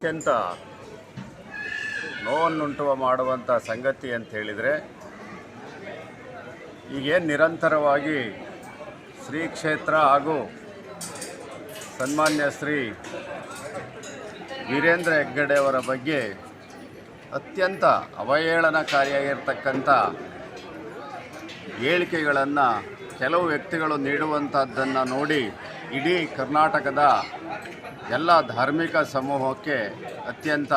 ಅತ್ಯಂತ ನೋವನ್ನುಂಟು ಮಾಡುವಂಥ ಸಂಗತಿ ಅಂತ ಹೇಳಿದರೆ, ಈಗೇನು ನಿರಂತರವಾಗಿ ಶ್ರೀ ಕ್ಷೇತ್ರ ಹಾಗೂ ಸನ್ಮಾನ್ಯ ಶ್ರೀ ವೀರೇಂದ್ರ ಹೆಗ್ಗಡೆಯವರ ಬಗ್ಗೆ ಅತ್ಯಂತ ಅವಹೇಳನಕಾರಿಯಾಗಿರ್ತಕ್ಕಂಥ ಹೇಳಿಕೆಗಳನ್ನು ಕೆಲವು ವ್ಯಕ್ತಿಗಳು ನೀಡುವಂಥದ್ದನ್ನು ನೋಡಿ ಇಡೀ ಕರ್ನಾಟಕದ ಎಲ್ಲ ಧಾರ್ಮಿಕ ಸಮೂಹಕ್ಕೆ ಅತ್ಯಂತ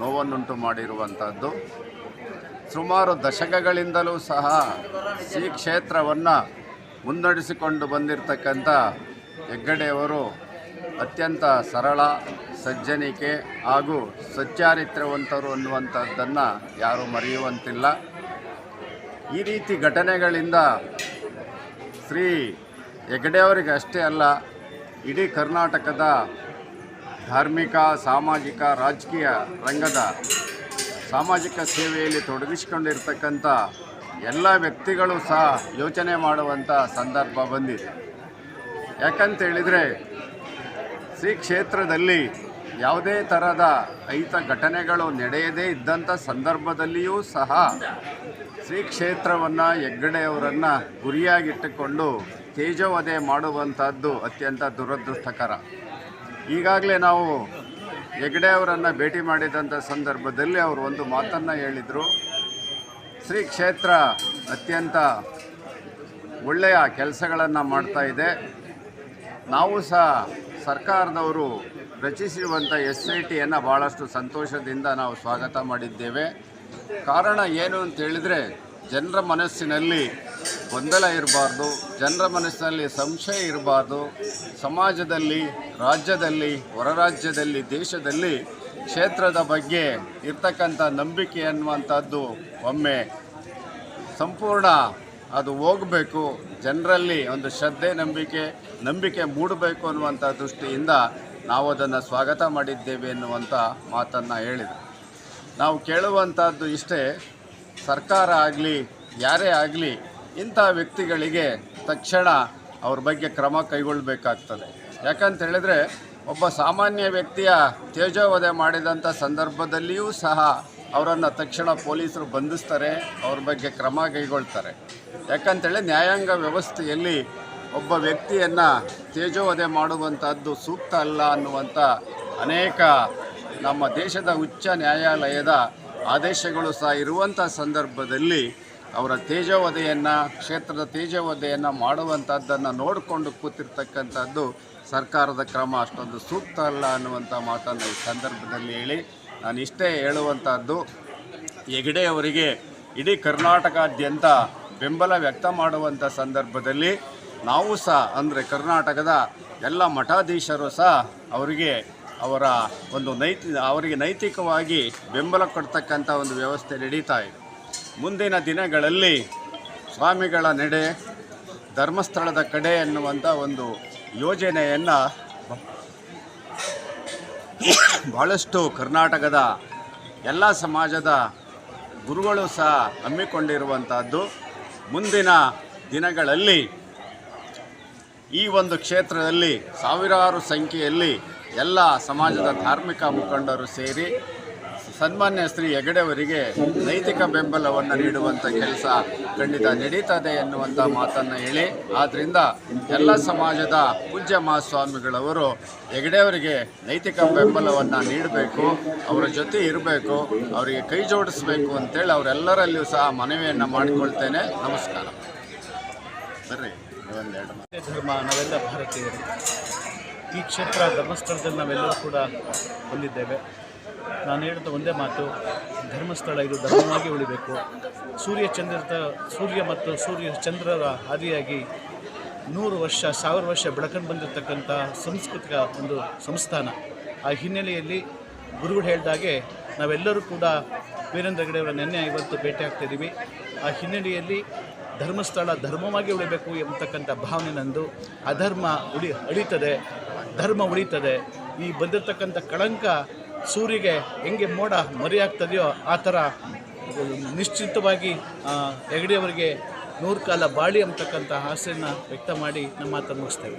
ನೋವನ್ನುಂಟು ಮಾಡಿರುವಂಥದ್ದು. ಸುಮಾರು ದಶಕಗಳಿಂದಲೂ ಸಹ ಈ ಕ್ಷೇತ್ರವನ್ನು ಮುನ್ನಡೆಸಿಕೊಂಡು ಬಂದಿರತಕ್ಕಂಥ ಹೆಗ್ಗಡೆಯವರು ಅತ್ಯಂತ ಸರಳ, ಸಜ್ಜನಿಕೆ ಹಾಗೂ ಸಚ್ಚಾರಿತ್ರ್ಯವಂತರು ಅನ್ನುವಂಥದ್ದನ್ನು ಯಾರೂ ಮರೆಯುವಂತಿಲ್ಲ. ಈ ರೀತಿ ಘಟನೆಗಳಿಂದ ಶ್ರೀ ಹೆಗ್ಗಡೆಯವರಿಗೆ ಅಷ್ಟೇ ಅಲ್ಲ, ಇಡೀ ಕರ್ನಾಟಕದ ಧಾರ್ಮಿಕ, ಸಾಮಾಜಿಕ, ರಾಜಕೀಯ ರಂಗದ ಸಾಮಾಜಿಕ ಸೇವೆಯಲ್ಲಿ ತೊಡಗಿಸಿಕೊಂಡಿರ್ತಕ್ಕಂಥ ಎಲ್ಲ ವ್ಯಕ್ತಿಗಳು ಸಹ ಯೋಚನೆ ಮಾಡುವಂಥ ಸಂದರ್ಭ ಬಂದಿದೆ. ಯಾಕಂತೇಳಿದರೆ ಶ್ರೀ ಕ್ಷೇತ್ರದಲ್ಲಿ ಯಾವುದೇ ಥರದ ಐತ ಘಟನೆಗಳು ನಡೆಯದೇ ಇದ್ದಂಥ ಸಂದರ್ಭದಲ್ಲಿಯೂ ಸಹ ಶ್ರೀ ಕ್ಷೇತ್ರವನ್ನು ಹೆಗ್ಗಡೆಯವರನ್ನು ಗುರಿಯಾಗಿಟ್ಟುಕೊಂಡು ತೇಜೋವಧೆ ಮಾಡುವಂಥದ್ದು ಅತ್ಯಂತ ದುರದೃಷ್ಟಕರ. ಈಗಾಗಲೇ ನಾವು ಹೆಗ್ಡೆ ಅವರನ್ನು ಭೇಟಿ ಮಾಡಿದಂಥ ಸಂದರ್ಭದಲ್ಲಿ ಅವರು ಒಂದು ಮಾತನ್ನು ಹೇಳಿದರು. ಶ್ರೀ ಕ್ಷೇತ್ರ ಅತ್ಯಂತ ಒಳ್ಳೆಯ ಕೆಲಸಗಳನ್ನು ಮಾಡ್ತಾ ಇದೆ. ನಾವು ಸಹ ಸರ್ಕಾರದವರು ರಚಿಸಿರುವಂಥ ಎಸ್ ಐ ಟಿಯನ್ನು ಭಾಳಷ್ಟು ಸಂತೋಷದಿಂದ ನಾವು ಸ್ವಾಗತ ಮಾಡಿದ್ದೇವೆ. ಕಾರಣ ಏನು ಅಂತ ಹೇಳಿದರೆ, ಜನರ ಮನಸ್ಸಿನಲ್ಲಿ ಗೊಂದಲ ಇರಬಾರ್ದು, ಜನರ ಮನಸ್ಸಿನಲ್ಲಿ ಸಂಶಯ ಇರಬಾರ್ದು. ಸಮಾಜದಲ್ಲಿ, ರಾಜ್ಯದಲ್ಲಿ ಹೊರ ರಾಜ್ಯದಲ್ಲಿ ದೇಶದಲ್ಲಿ ಕ್ಷೇತ್ರದ ಬಗ್ಗೆ ಇರ್ತಕ್ಕಂಥ ನಂಬಿಕೆ ಅನ್ನುವಂಥದ್ದು ಒಮ್ಮೆ ಸಂಪೂರ್ಣ ಅದು ಹೋಗಬೇಕು. ಜನರಲ್ಲಿ ಒಂದು ಶ್ರದ್ಧೆ, ನಂಬಿಕೆ ನಂಬಿಕೆ ಮೂಡಬೇಕು ಅನ್ನುವಂಥ ದೃಷ್ಟಿಯಿಂದ ನಾವು ಅದನ್ನು ಸ್ವಾಗತ ಮಾಡಿದ್ದೇವೆ ಎನ್ನುವಂಥ ಮಾತನ್ನು ಹೇಳಿದರು ನಾವು ಕೇಳುವಂಥದ್ದು ಇಷ್ಟೇ, ಸರ್ಕಾರ ಆಗಲಿ, ಯಾರೇ ಆಗಲಿ ಇಂಥ ವ್ಯಕ್ತಿಗಳಿಗೆ ತಕ್ಷಣ ಅವ್ರ ಬಗ್ಗೆ ಕ್ರಮ ಕೈಗೊಳ್ಳಬೇಕಾಗ್ತದೆ ಯಾಕಂತ ಹೇಳಿದ್ರೆ, ಒಬ್ಬ ಸಾಮಾನ್ಯ ವ್ಯಕ್ತಿಯ ತೇಜೋವಧೆ ಮಾಡಿದಂಥ ಸಂದರ್ಭದಲ್ಲಿಯೂ ಸಹ ಅವರನ್ನು ತಕ್ಷಣ ಪೊಲೀಸರು ಬಂಧಿಸ್ತಾರೆ, ಅವ್ರ ಬಗ್ಗೆ ಕ್ರಮ ಕೈಗೊಳ್ತಾರೆ. ಯಾಕಂತೇಳಿ ನ್ಯಾಯಾಂಗ ವ್ಯವಸ್ಥೆಯಲ್ಲಿ ಒಬ್ಬ ವ್ಯಕ್ತಿಯನ್ನು ತೇಜೋವಧೆ ಮಾಡುವಂಥದ್ದು ಸೂಕ್ತ ಅಲ್ಲ ಅನ್ನುವಂಥ ಅನೇಕ ನಮ್ಮ ದೇಶದ ಉಚ್ಚ ನ್ಯಾಯಾಲಯದ ಆದೇಶಗಳು ಸಹ ಇರುವಂಥ ಸಂದರ್ಭದಲ್ಲಿ ಅವರ ತೇಜವಧೆಯನ್ನು, ಕ್ಷೇತ್ರದ ತೇಜವಧೆಯನ್ನು ಮಾಡುವಂಥದ್ದನ್ನು ನೋಡಿಕೊಂಡು ಕೂತಿರ್ತಕ್ಕಂಥದ್ದು ಸರ್ಕಾರದ ಕ್ರಮ. ಅಷ್ಟೊಂದು ಸೂಕ್ತ ಅಲ್ಲ ಅನ್ನುವಂಥ ಮಾತನ್ನು ಈ ಸಂದರ್ಭದಲ್ಲಿ ಹೇಳಿ. ನಾನು ಇಷ್ಟೇ ಹೇಳುವಂಥದ್ದು ಹೆಗಡೆ ಅವರಿಗೆ ಇಡೀ ಕರ್ನಾಟಕಾದ್ಯಂತ ಬೆಂಬಲ ವ್ಯಕ್ತ ಮಾಡುವಂಥ ಸಂದರ್ಭದಲ್ಲಿ ನಾವು ಸಹ, ಅಂದರೆ ಕರ್ನಾಟಕದ ಎಲ್ಲ ಮಠಾಧೀಶರು ಸಹ ಅವರಿಗೆ ಅವರ ಒಂದು ನೈತಿ, ಅವರಿಗೆ ನೈತಿಕವಾಗಿ ಬೆಂಬಲ ಕೊಡ್ತಕ್ಕಂಥ ಒಂದು ವ್ಯವಸ್ಥೆ ನಡೀತಾ ಇದೆ. ಮುಂದಿನ ದಿನಗಳಲ್ಲಿ ಸ್ವಾಮಿಗಳ ನಡೆ, ಧರ್ಮಸ್ಥಳದ ಕಡೆ ಎನ್ನುವಂಥ ಒಂದು ಯೋಜನೆಯನ್ನು ಭಾಳಷ್ಟು ಕರ್ನಾಟಕದ ಎಲ್ಲ ಸಮಾಜದ ಗುರುಗಳು ಸಹ ಹಮ್ಮಿಕೊಂಡಿರುವಂಥದ್ದು ಮುಂದಿನ ದಿನಗಳಲ್ಲಿ ಈ ಒಂದು ಕ್ಷೇತ್ರದಲ್ಲಿ ಸಾವಿರಾರು ಸಂಖ್ಯೆಯಲ್ಲಿ ಎಲ್ಲ ಸಮಾಜದ ಧಾರ್ಮಿಕ ಮುಖಂಡರು ಸೇರಿ ಸನ್ಮಾನ್ಯ ಶ್ರೀ ಹೆಗಡೆಯವರಿಗೆ ನೈತಿಕ ಬೆಂಬಲವನ್ನು ನೀಡುವಂಥ ಕೆಲಸ ಖಂಡಿತ ನಡೀತದೆ ಎನ್ನುವಂಥ ಮಾತನ್ನು ಹೇಳಿ ಆದ್ದರಿಂದ ಎಲ್ಲ ಸಮಾಜದ ಪೂಜ್ಯ ಮಹಾಸ್ವಾಮಿಗಳವರು ಹೆಗಡೆಯವರಿಗೆ ನೈತಿಕ ಬೆಂಬಲವನ್ನು ನೀಡಬೇಕು, ಅವರ ಜೊತೆ ಇರಬೇಕು, ಅವರಿಗೆ ಕೈ ಜೋಡಿಸಬೇಕು ಅಂತೇಳಿ ಅವರೆಲ್ಲರಲ್ಲಿಯೂ ಸಹ ಮನವಿಯನ್ನು ಮಾಡಿಕೊಳ್ತೇನೆ. ನಮಸ್ಕಾರ. ಮಾತು. ಧರ್ಮ ನಾವೆಲ್ಲ ಭಾರತೀಯರು. ಈ ಕ್ಷೇತ್ರ ಧರ್ಮಸ್ಥಳದಲ್ಲಿ ನಾವೆಲ್ಲರೂ ಕೂಡ ಬಂದಿದ್ದೇವೆ ನಾನು ಹೇಳಿದ ಒಂದೇ ಮಾತು, ಧರ್ಮಸ್ಥಳ ಇದು ಧರ್ಮವಾಗಿ ಉಳಿಬೇಕು. ಸೂರ್ಯ ಚಂದ್ರದ, ಸೂರ್ಯ ಮತ್ತು ಸೂರ್ಯ ಚಂದ್ರರ ಹಾದಿಯಾಗಿ ನೂರು ವರ್ಷ, ಸಾವಿರ ವರ್ಷ ಬೆಳಕನ್ನು ಬಂದಿರತಕ್ಕಂಥ ಸಾಂಸ್ಕೃತಿಕ ಒಂದು ಸಂಸ್ಥಾನ. ಆ ಹಿನ್ನೆಲೆಯಲ್ಲಿ ಗುರುಗಳು ಹೇಳಿದಾಗೆ ನಾವೆಲ್ಲರೂ ಕೂಡ ವೀರೇಂದ್ರ ಹೆಗಡೆಯವರ ನೆನ್ನೆ ಇವತ್ತು ಭೇಟಿ ಆಗ್ತಾಯಿದ್ದೀವಿ ಆ ಹಿನ್ನೆಲೆಯಲ್ಲಿ ಧರ್ಮಸ್ಥಳ ಧರ್ಮವಾಗಿ ಉಳಿಬೇಕು ಎಂಬತಕ್ಕಂಥ ಭಾವನೆ ನಂದು. ಅಧರ್ಮ ಉಳಿ, ಅಳಿತದೆ, ಧರ್ಮ ಉಳಿತದೆ. ಈ ಬಂದಿರತಕ್ಕಂಥ ಕಳಂಕ ಸೂರಿಗೆ ಹೆಂಗೆ ಮೋಡ ಮರೆಯಾಗ್ತದೆಯೋ ಆ ಥರ ನಿಶ್ಚಿತವಾಗಿ ಹೆಗಡಿಯವರಿಗೆ ನೂರು ಕಾಲ ಬಾಳಿ ಅಂತಕ್ಕಂಥ ಆಸೆಯನ್ನು ವ್ಯಕ್ತ ಮಾಡಿ ನಮ್ಮ ಮಾತನ್ನು ಮುಗಿಸ್ತೇವೆ.